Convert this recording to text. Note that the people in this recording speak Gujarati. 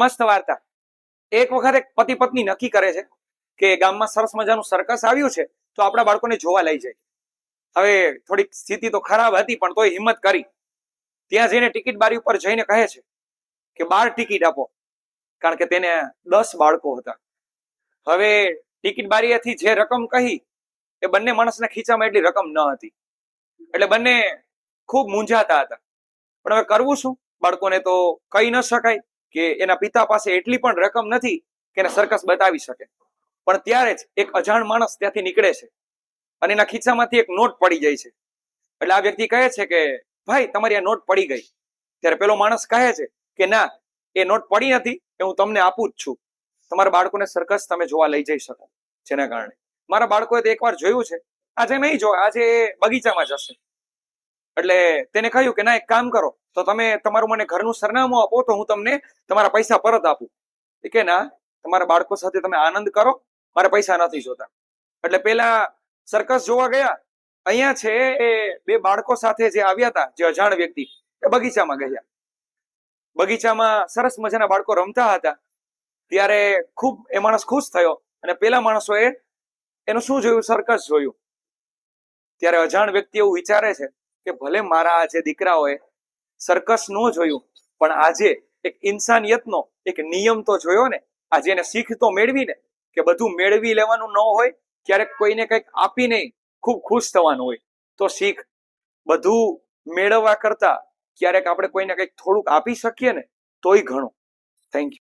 મસ્ત વાર્તા. એક વખત એક પતિ પત્ની નક્કી કરે છે કે ગામમાં સરસ મજાનું સર્કસ આવ્યું છે, તો આપણા બાળકોને જોવા લઈ જાય. હવે થોડીક સ્થિતિ તો ખરાબ હતી, પણ તોય હિંમત કરી. ત્યાં જઈને ટિકિટ બારી ઉપર જઈને કહે છે કે બાર ટિકિટ આપો. કારણ કે તેને દસ બાળકો હતા. હવે ટિકિટ બારીએથી જે રકમ કહી, એ બંને માણસના ખીચામાં એટલી રકમ ન હતી. એટલે બંને ખૂબ મૂંઝાતા હતા. પણ હવે કરવું શું? બાળકોને તો કહી ન શકાય. કે એના પિતા પાસે એટલી પણ રકમ નથી કે એને સર્કસ બતાવી શકે. પણ ત્યારે જ એક અજાણ માણસ ત્યાંથી નીકળે છે અને એના ખિસ્સામાંથી એક નોટ પડી જાય છે. એટલે આ વ્યક્તિ કહે છે કે, ભાઈ, તમારી આ નોટ પડી ગઈ. ત્યારે પેલો માણસ કહે છે કે, ના, એ નોટ પડી નથી, એ હું તમને આપું જ છું. તમારા બાળકોને સરકસ તમે જોવા લઈ જઈ શકો. જેના કારણે. મારા બાળકોએ તો એકવાર જોયું છે. આજે નહીં જો આજે બગીચામાં જશે એટલે તેને કહ્યું કે, ના, એક કામ કરો. તો તમે તમારું મને ઘરનું સરનામું આપો તો હું તમને તમારા પૈસા પરત આપું. એ કે ના? તમારા બાળકો સાથે તમે આનંદ કરો. મારે પૈસા નથી જોતા. એટલે પેલા સર્કસ જોવા ગયા. અહીંયા છે એ બે બાળકો સાથે જે આવ્યા હતા, જે અજાણ વ્યક્તિ, એ બગીચામાં ગયા. બગીચામાં સરસ મજાના બાળકો રમતા હતા. ત્યારે ખૂબ એ માણસ ખુશ થયો અને પેલા માણસોએ એનું શું જોયું? સર્કસ જોયું. ત્યારે અજાણ વ્યક્તિ એવું વિચારે છે કે ભલે મારા આ જે દીકરાઓએ સર્કસ નો જોયું. પણ આજે એક ઇન્સાનિયતનો એક નિયમ તો જોયો ને, આજે એને શીખ તો મેળવીને કે બધું મેળવી લેવાનું ન હોય, ક્યારેક કોઈને કંઈક આપી નહીં ખૂબ ખુશ થવાનું હોય. તો શીખ બધું મેળવવા કરતા ક્યારેક આપણે કોઈને કંઈક થોડુંક આપી શકીએ ને, તોય ઘણું. Thank you